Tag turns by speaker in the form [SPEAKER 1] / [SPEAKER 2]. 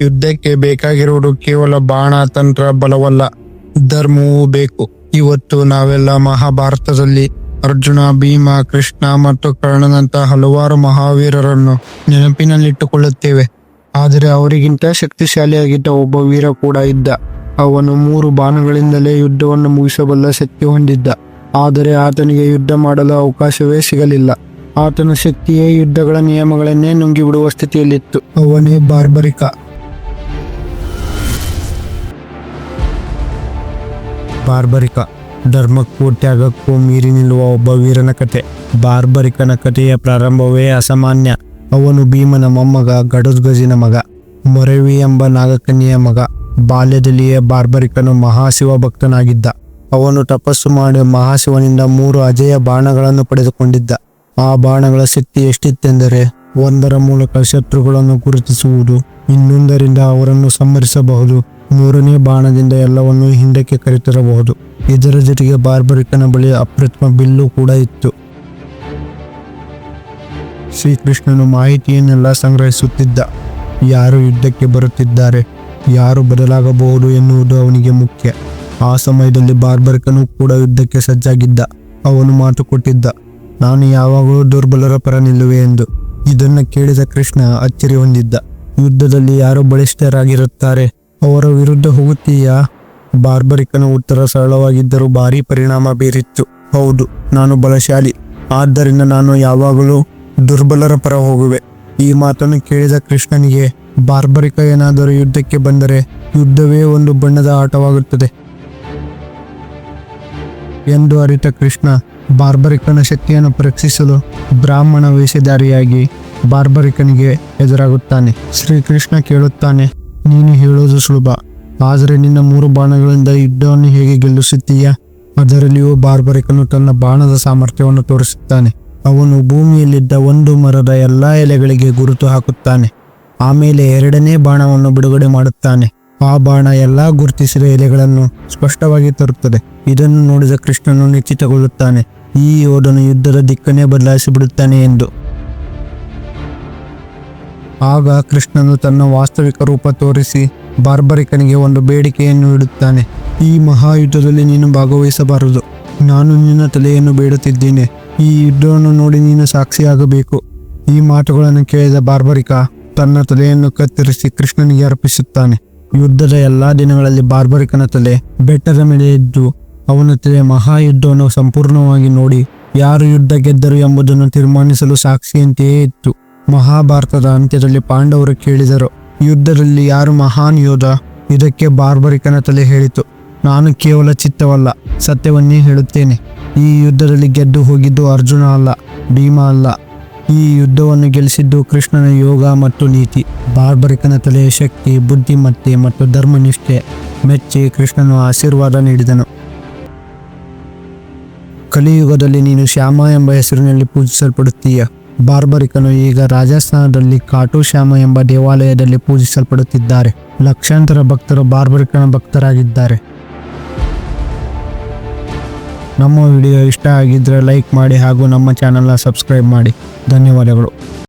[SPEAKER 1] ಯುದ್ಧಕ್ಕೆ ಬೇಕಾಗಿರುವುದು ಕೇವಲ ಬಾಣ, ತಂತ್ರ, ಬಲವಲ್ಲ, ಧರ್ಮವೂ ಬೇಕು. ಇವತ್ತು ನಾವೆಲ್ಲ ಮಹಾಭಾರತದಲ್ಲಿ ಅರ್ಜುನ, ಭೀಮ, ಕೃಷ್ಣ ಮತ್ತು ಕರ್ಣನಂತ ಹಲವಾರು ಮಹಾವೀರರನ್ನು ನೆನಪಿನಲ್ಲಿಟ್ಟುಕೊಳ್ಳುತ್ತೇವೆ. ಆದರೆ ಅವರಿಗಿಂತ ಶಕ್ತಿಶಾಲಿಯಾಗಿದ್ದ ಒಬ್ಬ ವೀರ ಕೂಡ ಇದ್ದ. ಅವನು ಮೂರು ಬಾಣಗಳಿಂದಲೇ ಯುದ್ಧವನ್ನು ಮುಗಿಸಬಲ್ಲ ಶಕ್ತಿ ಹೊಂದಿದ್ದ. ಆದರೆ ಆತನಿಗೆ ಯುದ್ಧ ಮಾಡಲು ಅವಕಾಶವೇ ಸಿಗಲಿಲ್ಲ. ಆತನ ಶಕ್ತಿಯೇ ಯುದ್ಧಗಳ ನಿಯಮಗಳನ್ನೇ ನುಂಗಿಬಿಡುವ ಸ್ಥಿತಿಯಲ್ಲಿತ್ತು. ಅವನೇ ಬಾರ್ಬರಿಕ. ಬಾರ್ಬರಿಕ. ಧರ್ಮಕ್ಕೂ ತ್ಯಾಗಕ್ಕೂ ಮೀರಿ ನಿಲ್ಲುವ ಒಬ್ಬ ವೀರನ ಕತೆ. ಬಾರ್ಬರಿಕನ ಕಥೆಯ ಪ್ರಾರಂಭವೇ ಅಸಾಮಾನ್ಯ. ಅವನು ಭೀಮನ ಮೊಮ್ಮಗ ಗಡುದ್ಗಜಿನ ಮಗ. ಮೊರವಿ ಎಂಬ ನಾಗಕನ್ಯೆಯ ಮಗ. ಬಾಲ್ಯದಲ್ಲಿಯೇ ಬಾರ್ಬರಿಕನು ಮಹಾಶಿವ ಭಕ್ತನಾಗಿದ್ದ. ಅವನು ತಪಸ್ಸು ಮಾಡಿ ಮಹಾಶಿವನಿಂದ ಮೂರು ಅಜಯ ಬಾಣಗಳನ್ನು ಪಡೆದುಕೊಂಡಿದ್ದ. ಆ ಬಾಣಗಳ ಶಕ್ತಿ ಎಷ್ಟಿತ್ತೆಂದರೆ, ಒಂದರ ಮೂಲಕ ಶತ್ರುಗಳನ್ನು ಗುರುತಿಸುವುದು, ಇನ್ನೊಂದರಿಂದ ಅವರನ್ನು ಸಂಹರಿಸಬಹುದು. ಮೂರನೇ ಬಾಣದಿಂದ ಎಲ್ಲವನ್ನೂ ಹಿಂದಕ್ಕೆ ಕರೆತರಬಹುದು. ಇದರ ಜೊತೆಗೆ ಬಾರ್ಬರಿಕನ ಬಳಿ ಅಪ್ರತಿಮ ಬಿಲ್ಲು ಕೂಡ ಇತ್ತು. ಶ್ರೀಕೃಷ್ಣನು ಮಾಹಿತಿಯನ್ನೆಲ್ಲ ಸಂಗ್ರಹಿಸುತ್ತಿದ್ದ. ಯಾರು ಯುದ್ಧಕ್ಕೆ ಬರುತ್ತಿದ್ದಾರೆ, ಯಾರು ಬದಲಾಗಬಹುದು ಎನ್ನುವುದು ಅವನಿಗೆ ಮುಖ್ಯ. ಆ ಸಮಯದಲ್ಲಿ ಬಾರ್ಬರಿಕನು ಕೂಡ ಯುದ್ಧಕ್ಕೆ ಸಜ್ಜಾಗಿದ್ದ. ಅವನು ಮಾತು ಕೊಟ್ಟಿದ್ದ, ನಾನು ಯಾವಾಗಲೂ ದುರ್ಬಲರ ಪರ ನಿಲ್ಲುವೆ ಎಂದು. ಇದನ್ನು ಕೇಳಿದ ಕೃಷ್ಣ ಅಚ್ಚರಿ ಹೊಂದಿದ್ದ, ಯುದ್ಧದಲ್ಲಿ ಯಾರು ಬಲಿಷ್ಠರಾಗಿರುತ್ತಾರೆ? ಅವರ ವಿರುದ್ಧ ಹೋಗುತ್ತೀಯಾ? ಬಾರ್ಬರಿಕನ ಉತ್ತರ ಸರಳವಾಗಿದ್ದರೂ ಭಾರಿ ಪರಿಣಾಮ ಬೀರಿತ್ತು. ಹೌದು, ನಾನು ಬಲಶಾಲಿ. ಆದ್ದರಿಂದ ನಾನು ಯಾವಾಗಲೂ ದುರ್ಬಲರ ಪರ ಹೋಗುವೆ. ಈ ಮಾತನ್ನು ಕೇಳಿದ ಕೃಷ್ಣನಿಗೆ, ಬಾರ್ಬರಿಕ ಏನಾದರೂ ಯುದ್ಧಕ್ಕೆ ಬಂದರೆ ಯುದ್ಧವೇ ಒಂದು ಬಣ್ಣದ ಆಟವಾಗುತ್ತದೆ. ಎಂದು ಅರಿತ ಕೃಷ್ಣ, ಬಾರ್ಬರಿಕನ ಶಕ್ತಿಯನ್ನು ಪರೀಕ್ಷಿಸಲು ಬ್ರಾಹ್ಮಣ ವೇಷಧಾರಿಯಾಗಿ ಬಾರ್ಬರಿಕನಿಗೆ ಎದುರಾಗುತ್ತಾನೆ. ಶ್ರೀಕೃಷ್ಣ ಕೇಳುತ್ತಾನೆ ನೀನು ಹೇಳೋದು ಸುಲಭ. ಆದರೆ ನಿನ್ನ ಮೂರು ಬಾಣಗಳಿಂದ ಯುದ್ಧವನ್ನು ಹೇಗೆ ಗೆಲ್ಲಿಸುತ್ತೀಯಾ? ಅದರಲ್ಲಿಯೂ ಬಾರ್ಬರಿಕನು ತನ್ನ ಬಾಣದ ಸಾಮರ್ಥ್ಯವನ್ನು ತೋರಿಸುತ್ತಾನೆ. ಅವನು ಭೂಮಿಯಲ್ಲಿದ್ದ ಒಂದು ಮರದ ಎಲ್ಲ ಎಲೆಗಳಿಗೆ ಗುರುತು ಹಾಕುತ್ತಾನೆ. ಆಮೇಲೆ ಎರಡನೇ ಬಾಣವನ್ನು ಬಿಡುಗಡೆ ಮಾಡುತ್ತಾನೆ. ಆ ಬಾಣ ಎಲ್ಲಾ ಗುರುತಿಸಿದ ಎಲೆಗಳನ್ನು ಸ್ಪಷ್ಟವಾಗಿ ತರುತ್ತದೆ. ಇದನ್ನು ನೋಡಿದ ಕೃಷ್ಣನು ನಿಶ್ಚಿತಗೊಳ್ಳುತ್ತಾನೆ. ಈ ಯೋಧನು ಯುದ್ಧದ ದಿಕ್ಕನ್ನೇ ಬದಲಾಯಿಸಿ ಬಿಡುತ್ತಾನೆ ಎಂದು. ಆಗ ಕೃಷ್ಣನು ತನ್ನ ವಾಸ್ತವಿಕ ರೂಪ ತೋರಿಸಿ ಬಾರ್ಬರಿಕನಿಗೆ ಒಂದು ಬೇಡಿಕೆಯನ್ನು ಇಡುತ್ತಾನೆ ಈ ಮಹಾಯುದ್ಧದಲ್ಲಿ ನೀನು ಭಾಗವಹಿಸಬಾರದು. ನಾನು ನಿನ್ನ ತಲೆಯನ್ನು ಬೇಡುತ್ತಿದ್ದೇನೆ. ಈ ಯುದ್ಧವನ್ನು ನೋಡಿ ನೀನು ಸಾಕ್ಷಿಯಾಗಬೇಕು. ಈ ಮಾತುಗಳನ್ನು ಕೇಳಿದ ಬಾರ್ಬರಿಕ ತನ್ನ ತಲೆಯನ್ನು ಕತ್ತರಿಸಿ ಕೃಷ್ಣನಿಗೆ ಅರ್ಪಿಸುತ್ತಾನೆ. ಯುದ್ಧದ ಎಲ್ಲಾ ದಿನಗಳಲ್ಲಿ ಬಾರ್ಬರಿಕನ ತಲೆ ಬೆಟ್ಟದ ಮೇಲೆ ಇದ್ದು ಅವನ ತಲೆ ಮಹಾಯುದ್ಧವನ್ನು ಸಂಪೂರ್ಣವಾಗಿ ನೋಡಿ ಯಾರು ಯುದ್ಧ ಗೆದ್ದರು ಎಂಬುದನ್ನು ತೀರ್ಮಾನಿಸಲು ಸಾಕ್ಷಿಯಂತೆಯೇ ಇತ್ತು. ಮಹಾಭಾರತದ ಅಂತ್ಯದಲ್ಲಿ ಪಾಂಡವರು ಕೇಳಿದರು, ಯುದ್ಧದಲ್ಲಿ ಯಾರು ಮಹಾನ್ ಯೋಧ? ಇದಕ್ಕೆ ಬಾರ್ಬರಿಕನ ತಲೆ ಹೇಳಿತು. ನಾನು ಕೇವಲ ಚಿತ್ತವಲ್ಲ, ಸತ್ಯವನ್ನೇ ಹೇಳುತ್ತೇನೆ. ಈ ಯುದ್ಧದಲ್ಲಿ ಗೆದ್ದು ಹೋಗಿದ್ದು ಅರ್ಜುನ ಅಲ್ಲ, ಭೀಮ ಅಲ್ಲ. ಈ ಯುದ್ಧವನ್ನು ಗೆಲ್ಲಿಸಿದ್ದು ಕೃಷ್ಣನ ಯೋಗ ಮತ್ತು ನೀತಿ. ಬಾರ್ಬರಿಕನ ತಲೆಯ ಶಕ್ತಿ ಬುದ್ಧಿಮತ್ತೆ ಮತ್ತು ಧರ್ಮನಿಷ್ಠೆ ಮೆಚ್ಚಿ ಕೃಷ್ಣನು ಆಶೀರ್ವಾದ ನೀಡಿದನು. ಕಲಿಯುಗದಲ್ಲಿ ನೀನು ಶ್ಯಾಮ ಎಂಬ ಹೆಸರಿನಲ್ಲಿ ಪೂಜಿಸಲ್ಪಡುತ್ತೀಯ. ಬಾರ್ಬರಿಕನು ಈಗ ರಾಜಸ್ಥಾನದಲ್ಲಿ ಕಾಟು ಶ್ಯಾಮ ಎಂಬ ದೇವಾಲಯದಲ್ಲಿ ಪೂಜಿಸಲ್ಪಡುತ್ತಿದ್ದಾರೆ. ಲಕ್ಷಾಂತರ ಭಕ್ತರು ಬಾರ್ಬರಿಕನ ಭಕ್ತರಾಗಿದ್ದಾರೆ. ನಮ್ಮ ವಿಡಿಯೋ ಇಷ್ಟ ಆಗಿದ್ರೆ ಲೈಕ್ ಮಾಡಿ ಹಾಗೂ ನಮ್ಮ ಚಾನಲ್ನ ಸಬ್ಸ್ಕ್ರೈಬ್ ಮಾಡಿ. ಧನ್ಯವಾದಗಳು.